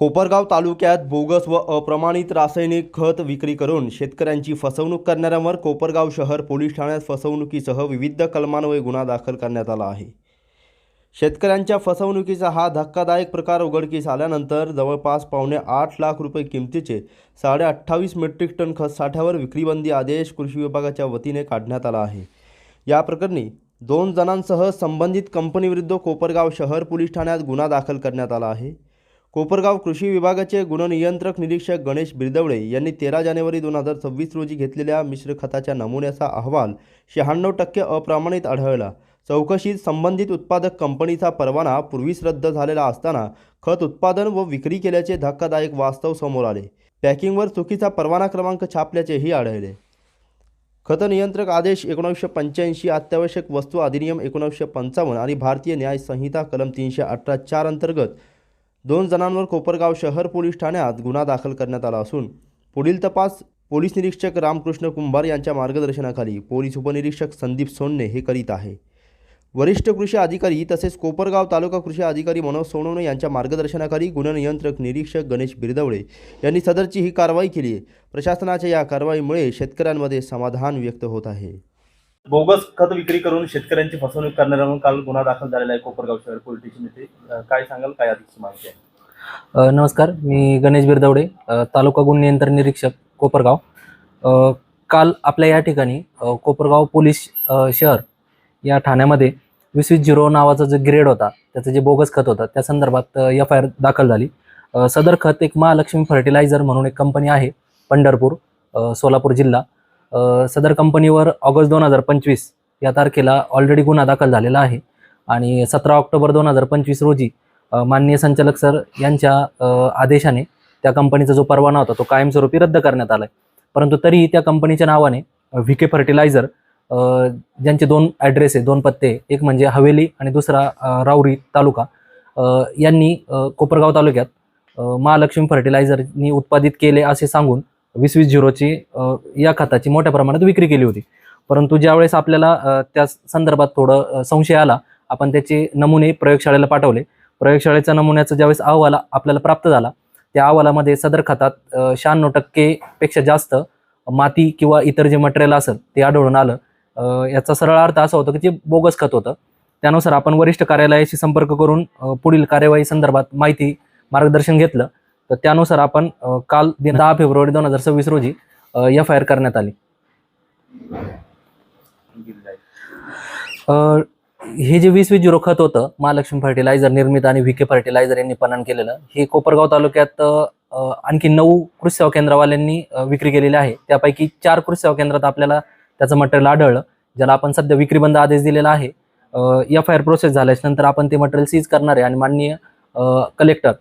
कोपरगाव तालुक्यात बोगस व अप्रमाणित रासायनिक खत विक्री करून शेतकऱ्यांची फसवणूक करणाऱ्यांवर कोपरगाव शहर पोलीस ठाण्यात फसवणुकीसह विविध कलमान्वये गुन्हा दाखल करण्यात आला आहे. शेतकऱ्यांच्या फसवणुकीचा हा धक्कादायक प्रकार उघडकीस आल्यानंतर जवळपास पावणे आठ लाख रुपये किमतीचे साडे अठ्ठावीस मेट्रिक टन खत साठ्यावर विक्रीबंदी आदेश कृषी विभागाच्या वतीने काढण्यात आला आहे. या प्रकरणी दोन जणांसह संबंधित कंपनीविरुद्ध कोपरगाव शहर पोलीस ठाण्यात गुन्हा दाखल करण्यात आला आहे. कोपरगाव कृषी विभागाचे गुणनियंत्रक निरीक्षक गणेश बिरदवळे यांनी तेरा जानेवारी दोन हजार सव्वीस रोजी घेतलेल्या मिश्र खताच्या नमुन्याचा अहवाल शहाण्णव टक्के अप्रमाणित आढळला. चौकशीत संबंधित उत्पादक कंपनीचा परवाना पूर्वीच रद्द झालेला असताना खत उत्पादन व विक्री केल्याचे धक्कादायक वास्तव समोर आले. पॅकिंगवर चुकीचा परवाना क्रमांक छापल्याचेही आढळले. खत नियंत्रक आदेश एकोणीसशे पंच्याऐंशी अत्यावश्यक वस्तू अधिनियम एकोणीसशे पंचावन्न आणि भारतीय न्याय संहिता कलम तीनशे अठरा चार अंतर्गत दोन जणांवर कोपरगाव शहर पोलीस ठाण्यात गुन्हा दाखल करण्यात आला असून पुढील तपास पोलीस निरीक्षक रामकृष्ण कुंभार यांच्या मार्गदर्शनाखाली पोलीस उपनिरीक्षक संदीप सोनने हे करीत आहे. वरिष्ठ कृषी अधिकारी तसेच कोपरगाव तालुका कृषी अधिकारी मनोज सोनवणे यांच्या मार्गदर्शनाखाली गुणनियंत्रक निरीक्षक गणेश बिरदवळे यांनी सदरची ही कारवाई केली प्रशासनाच्या या कारवाईमुळे शेतकऱ्यांमध्ये समाधान व्यक्त होत आहे. बोगस खत विक्री करून शेतकऱ्यांची फसवणूक करणाऱ्यांवर काल गुन्हा दाखल झालेला आहे कोपरगाव शहर पोलीस स्टेशन येथे काय सांगाल? काय अधिकची माहिती आहे? नमस्कार. मी गणेश बिरदवडे तालुका गुण नियंत्रण निरीक्षक कोपरगाव. काल आपल्या या ठिकाणी कोपरगाव पोलीस शहर या ठाण्यामध्ये वीस वीस झिरो नावाचा जो ग्रेड होता त्याचं जे बोगस खत होतं त्या संदर्भात एफ आय आर दाखल झाली. सदर खत एक महालक्ष्मी फर्टिलायझर म्हणून एक कंपनी आहे पंढरपूर सोलापूर जिल्हा. सदर कंपनीवर ऑगस्ट दोन हजार पंचवीस या तारखेला ऑलरेडी गुन्हा दाखल झालेला आहे. आणि सतरा ऑक्टोबर दोन हजार पंचवीस रोजी माननीय संचालक सर यांच्या आदेशाने त्या कंपनीचा जो परवाना होता तो कायमस्वरूपी रद्द करण्यात आला आहे परंतु तरीही त्या कंपनीच्या नावाने व्ही के फर्टिलायझर ज्यांचे दोन ॲड्रेस आहे दोन पत्ते एक म्हणजे हवेली आणि दुसरा राऊरी तालुका यांनी कोपरगाव तालुक्यात महालक्ष्मी फर्टिलायझरनी उत्पादित केले असे सांगून वीस वीस झिरोची या खताची मोठ्या प्रमाणात विक्री केली होती. परंतु ज्यावेळेस आपल्याला त्या संदर्भात थोडं संशय आला आपण त्याचे नमुने प्रयोगशाळेला पाठवले. प्रयोगशाळेचा नमुन्याचा ज्यावेळेस अहवाल आपल्याला प्राप्त झाला त्या अहवालामध्ये सदर खतात शहाण्णव टक्केपेक्षा जास्त माती किंवा इतर जे मटेरियल असेल ते आढळून आलं. याचा सरळ अर्थ असा होता की ते बोगस खत होतं त्यानुसार आपण वरिष्ठ कार्यालयाशी संपर्क करून पुढील कार्यवाही संदर्भात माहिती मार्गदर्शन घेतलं. तर त्यानुसार आपण काल दहा फेब्रुवारी दोन हजार सव्वीस रोजी एफ आय आर करण्यात आली. हे जे वीस वीस झिरो खत होतं महालक्ष्मी फर्टिलायझर निर्मित आणि व्ही के फर्टिलायझर यांनी पणन केलेलं हे कोपरगाव तालुक्यात आणखी नऊ कृषी सेवा केंद्रवाल्यांनी विक्री केलेली आहे. त्यापैकी चार कृषी सेवा केंद्रात आपल्याला त्याचं मटेरियल आढळलं ज्याला आपण सध्या विक्रीबंद आदेश दिलेला आहे. एफ आय आर प्रोसेस झाल्याच्यानंतर आपण ते मटेरियल सीज करणार आहे आणि माननीय कलेक्टर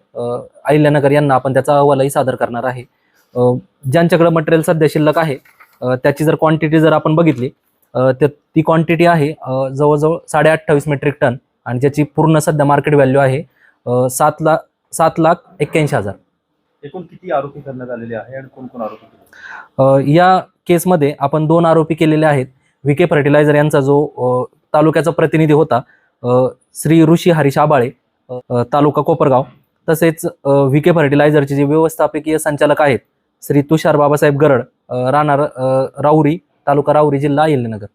अहिल्यानगर यांना आपण त्याचा अहवालही सादर करणार आहे. ज्यांच्याकडे मटेरियल सध्या शिल्लक आहे त्याची जर क्वांटिटी जर आपण बघितली तर ती क्वांटिटी आहे जवळजवळ साडे अठ्ठावीस मेट्रिक टन आणि ज्याची पूर्ण सध्या मार्केट व्हॅल्यू आहे सात लाख सात लाख एक्क्याऐंशी हजार. एकूण किती आरोपी करण्यात आलेले आहे आणि कोण कोण आरोपी या केसमध्ये आपण दोन आरोपी केलेले आहेत. व्ही के फर्टिलायझर यांचा जो तालुक्याचा प्रतिनिधी होता श्री ऋषी हरीश आबाळे तालुका कोपरगाव. तसेच व्ही के फर्टिलायझरचे जे व्यवस्थापकीय संचालक आहेत श्री तुषार बाबासाहेब गरड राहणार अ, राऊरी तालुका राऊरी जिल्हा अहिल्यानगर.